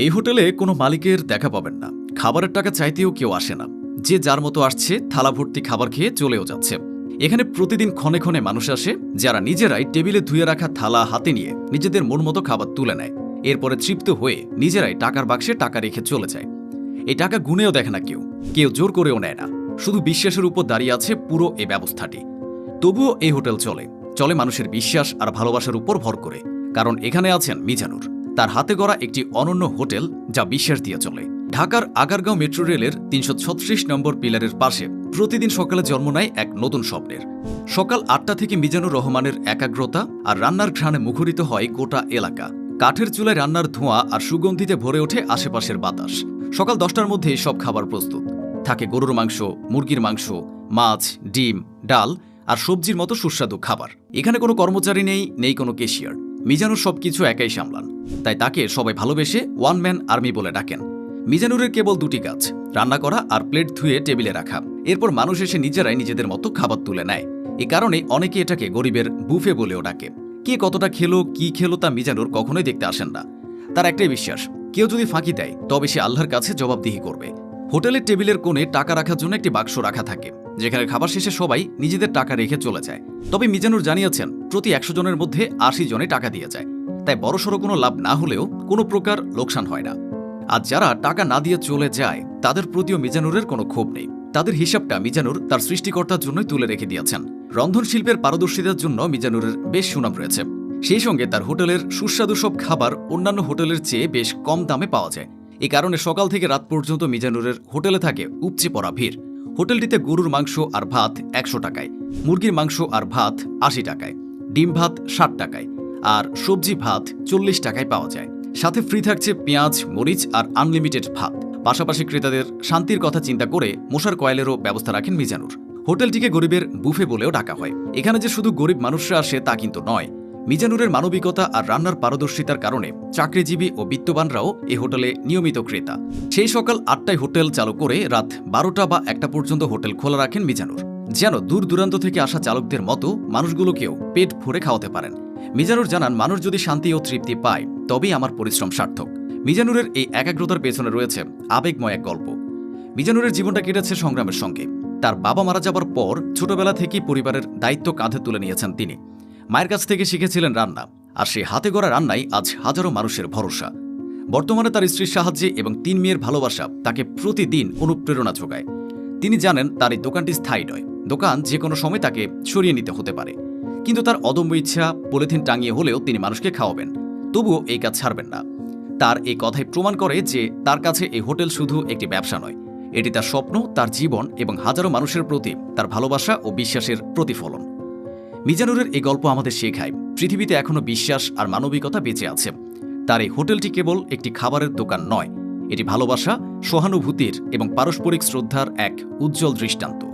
এই হোটেলে কোনো মালিকের দেখা পাবেন না। খাবারের টাকা চাইতেও কেউ আসে না। যে যার মতো আসছে, থালা ভর্তি খাবার খেয়ে চলেও যাচ্ছে। এখানে প্রতিদিন ক্ষণে ক্ষণে মানুষ আসে, যারা নিজেরাই টেবিলে ধুয়ে রাখা থালা হাতে নিয়ে নিজেদের মন মতো খাবার তুলে নেয়। এরপরে তৃপ্ত হয়ে নিজেরাই টাকার বাক্সে টাকা রেখে চলে যায়। এই টাকা গুনেও দেখে না কেউ। কেউ জোর করেও নেয় না। শুধু বিশ্বাসের উপর দাঁড়িয়ে আছে পুরো এ ব্যবস্থাটি। তবুও এই হোটেল চলে। চলে মানুষের বিশ্বাস আর ভালোবাসার উপর ভর করে। কারণ এখানে আছেন মিজানুর। তার হাতে গড়া একটি অনন্য হোটেল যা বিশ্বাস দিয়ে চলে। ঢাকার আগারগাঁও মেট্রো রেলের তিনশো ছত্রিশ নম্বর পিলারের পাশে প্রতিদিন সকালে জন্ম নেয় এক নতুন স্বপ্নের। সকাল আটটা থেকে মিজানুর রহমানের একাগ্রতা আর রান্নার ঘ্রাণে মুখরিত হয় গোটা এলাকা। কাঠের চুলায় রান্নার ধোঁয়া আর সুগন্ধিতে ভরে ওঠে আশেপাশের বাতাস। সকাল দশটার মধ্যে সব খাবার প্রস্তুত। থাকে গরুর মাংস, মুরগির মাংস, মাছ, ডিম, ডাল আর সবজির মতো সুস্বাদু খাবার। এখানে কোনো কর্মচারী নেই নেই কোনো কেশিয়ার মিজানুর সবকিছু একাই সামলান। তাই তাকে সবাই ভালোবেসে ওয়ান ম্যান আর্মি বলে ডাকেন। মিজানুরের কেবল দুটি কাজ, রান্না করা আর প্লেট ধুয়ে টেবিলে রাখা। এরপর মানুষ এসে নিজেরাই নিজেদের মতো খাবার তুলে নেয়। এ কারণে অনেকে এটাকে গরিবের বুফে বলেও ডাকে। কে কতটা খেলো, কি খেলো তা মিজানুর কখনোই দেখতে আসেন না। তার একটাই বিশ্বাস, কেউ যদি ফাঁকি দেয়, তবে সে আল্লাহর কাছে জবাবদিহি করবে। হোটেলের টেবিলের কোণে টাকা রাখার জন্য একটি বাক্স রাখা থাকে, যেখানে খাবার শেষে সবাই নিজেদের টাকা রেখে চলে যায়। তবে মিজানুর জানিয়েছেন, প্রতি একশো জনের মধ্যে আশি জনে টাকা দিয়ে যায়। তাই বড়সড় কোনো লাভ না হলেও কোনো প্রকার লোকসান হয় না। আর যারা টাকা না দিয়ে চলে যায়, তাদের প্রতিও মিজানুরের কোনো ক্ষোভ নেই। তাদের হিসাবটা মিজানুর তার সৃষ্টিকর্তার জন্যই তুলে রেখে দিয়েছেন। রন্ধন শিল্পের পারদর্শিতার জন্য মিজানুরের বেশ সুনাম রয়েছে। সেই সঙ্গে তার হোটেলের সুস্বাদু সব খাবার অন্যান্য হোটেলের চেয়ে বেশ কম দামে পাওয়া যায়। এই কারণে সকাল থেকে রাত পর্যন্ত মিজানুরের হোটেলে থাকে উপচে পড়া ভিড়। হোটেলটিতে গরুর মাংস আর ভাত একশো টাকায়, মুরগির মাংস আর ভাত আশি টাকায়, ডিম ভাত ষাট টাকায়, আর সবজি ভাত চল্লিশ টাকায় পাওয়া যায়। সাথে ফ্রি থাকছে পেঁয়াজ, মরিচ আর আনলিমিটেড ভাত। পাশাপাশি ক্রেতাদের শান্তির কথা চিন্তা করে মশার কয়েলেরও ব্যবস্থা রাখেন মিজানুর। হোটেলটিকে গরিবের বুফে বলেও ডাকা হয়। এখানে যে শুধু গরিব মানুষরা আসে তা কিন্তু নয় মিজানুরের মানবিকতা আর রান্নার পারদর্শিতার কারণে চাকরিজীবী ও বিত্তবানরাও এ হোটেলে নিয়মিত ক্রেতা। সেই সকাল আটটায় হোটেল চালু করে রাত বারোটা বা একটা পর্যন্ত হোটেল খোলা রাখেন মিজানুর। যেন দূর দূরান্ত থেকে আসা চালকদের মতো মানুষগুলোকেও পেট ভরে খাওয়াতে পারেন। মিজানুর জানান, মানুষ যদি শান্তি ও তৃপ্তি পায়, তবেই আমার পরিশ্রম সার্থক। মিজানুরের এই একাগ্রতার পেছনে রয়েছে আবেগময় এক গল্প। মিজানুরের জীবনটা কেটেছে সংগ্রামের সঙ্গে। তার বাবা মারা যাবার পর ছোটবেলা থেকেই পরিবারের দায়িত্ব কাঁধে তুলে নিয়েছেন তিনি। মায়ের কাছ থেকে শিখেছিলেন রান্না, আর সেই হাতে গড়া রান্নাই আজ হাজারো মানুষের ভরসা। বর্তমানে তার স্ত্রীর সাহায্যে এবং তিন মেয়ের ভালোবাসা তাকে প্রতিদিন অনুপ্রেরণা যোগায়। তিনি জানেন তার এই দোকানটি স্থায়ী নয়, দোকান যে কোনো সময় তাকে সরিয়ে নিতে হতে পারে। কিন্তু তার অদম্য ইচ্ছা পলিথিন টাঙিয়ে হলেও তিনি মানুষকে খাওয়াবেন, তবুও এই কাজ ছাড়বেন না। তার এই কথাই প্রমাণ করে যে তার কাছে এই হোটেল শুধু একটি ব্যবসা নয়, এটি তার স্বপ্ন, তার জীবন এবং হাজারো মানুষের প্রতি তার ভালোবাসা ও বিশ্বাসের প্রতিফলন। মিজানুরের এই গল্প আমাদের শেখায়, পৃথিবীতে এখনও বিশ্বাস আর মানবিকতা বেঁচে আছে। তার এই হোটেলটি কেবল একটি খাবারের দোকান নয়, এটি ভালোবাসা, সহানুভূতির এবং পারস্পরিক শ্রদ্ধার এক উজ্জ্বল দৃষ্টান্ত।